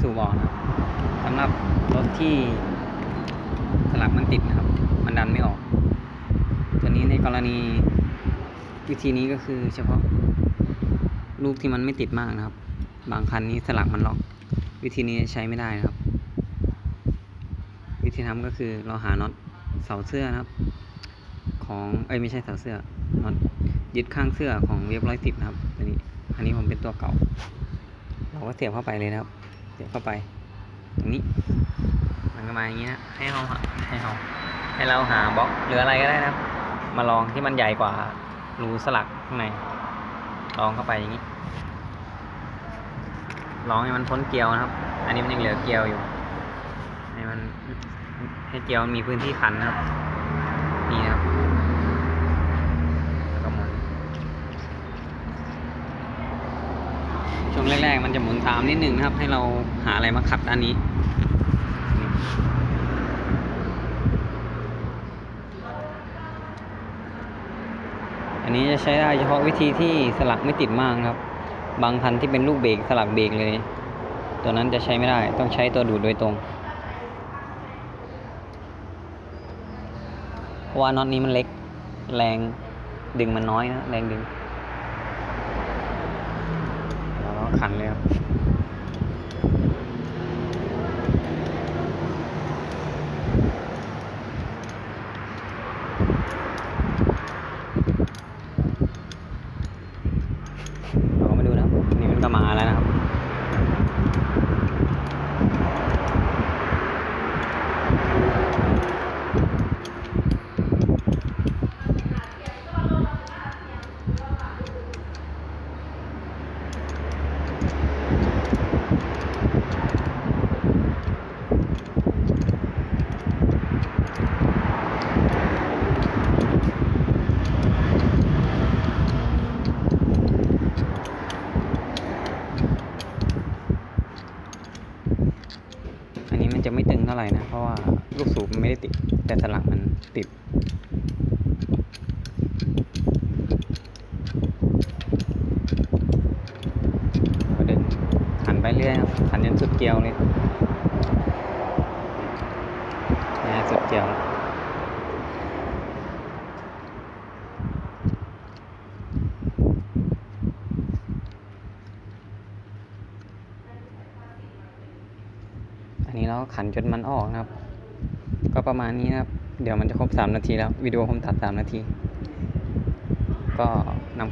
สูบออนะครับสำหรับรถที่สลักมันติดนะครับ มันดันไม่ออก ตัวนี้ในกรณีวิธีนี้ก็คือเฉพาะลูกที่มันไม่ติดมากนะครับ บางคันนี้สลักมันล็อก วิธีนี้ใช้ไม่ได้นะครับ วิธีทำก็คือเราหาน็อตเสาเสื้อนะครับ ของเอ้ยไม่ใช่เสาเสื้อน็อตยึดข้างเสื้อของเวฟร้อยสิบนะครับตัวนี้ อันนี้ผมเป็นตัวเก่า เราก็เสียบเข้าไปเลยนะครับ สียบเข้าไปตรงนี้ มันก็มาอย่างนี้นะ ให้เราให้เราให้เราหาบล็อกหรืออะไรก็ได้นะครับ มาลองที่มันใหญ่กว่ารูสลักข้างในลองเข้าไปอย่างนี้ ลองให้มันพ้นเกลียวนะครับ อันนี้มันยังเหลือเกลียวอยู่ ให้มันให้เกลียวมีพื้นที่ขันนะครับ นี่นะครับแล้วก็หมุน ช่วงแรก ๆ มันจะหมุนตามนิดนึงนะครับ ให้เราหาอะไรมาขัดด้านนี้ อันนี้จะใช้ได้เฉพาะวิธีที่สลักไม่ติดมากครับ บางคันที่เป็นลูกเบรกสลักเบรกเลย ตัวนั้นจะใช้ไม่ได้ ต้องใช้ตัวดูดโดยตรงเพราะว่าน็อตนี้มันเล็ก แรงดึงมันน้อยนะ แรงดึง เราก็ขันเลยครับเราก็มาดูนะครับนี่มันก็มาแล้วนะครับ มันจะไม่ตึงเท่าไหร่นะ เพราะว่าลูกสูบมันไม่ได้ติด แต่สลักมันติดเราเดินหันไปเรื่อยหันจนสุดเกลียวเลยนะสุดเกลียว อันนี้เราขันจนมันออกนะครับ ก็ประมาณนี้นะครับ เดี๋ยวมันจะครบสามนาทีแล้ววิดีโอผมตัดสามนาที ก็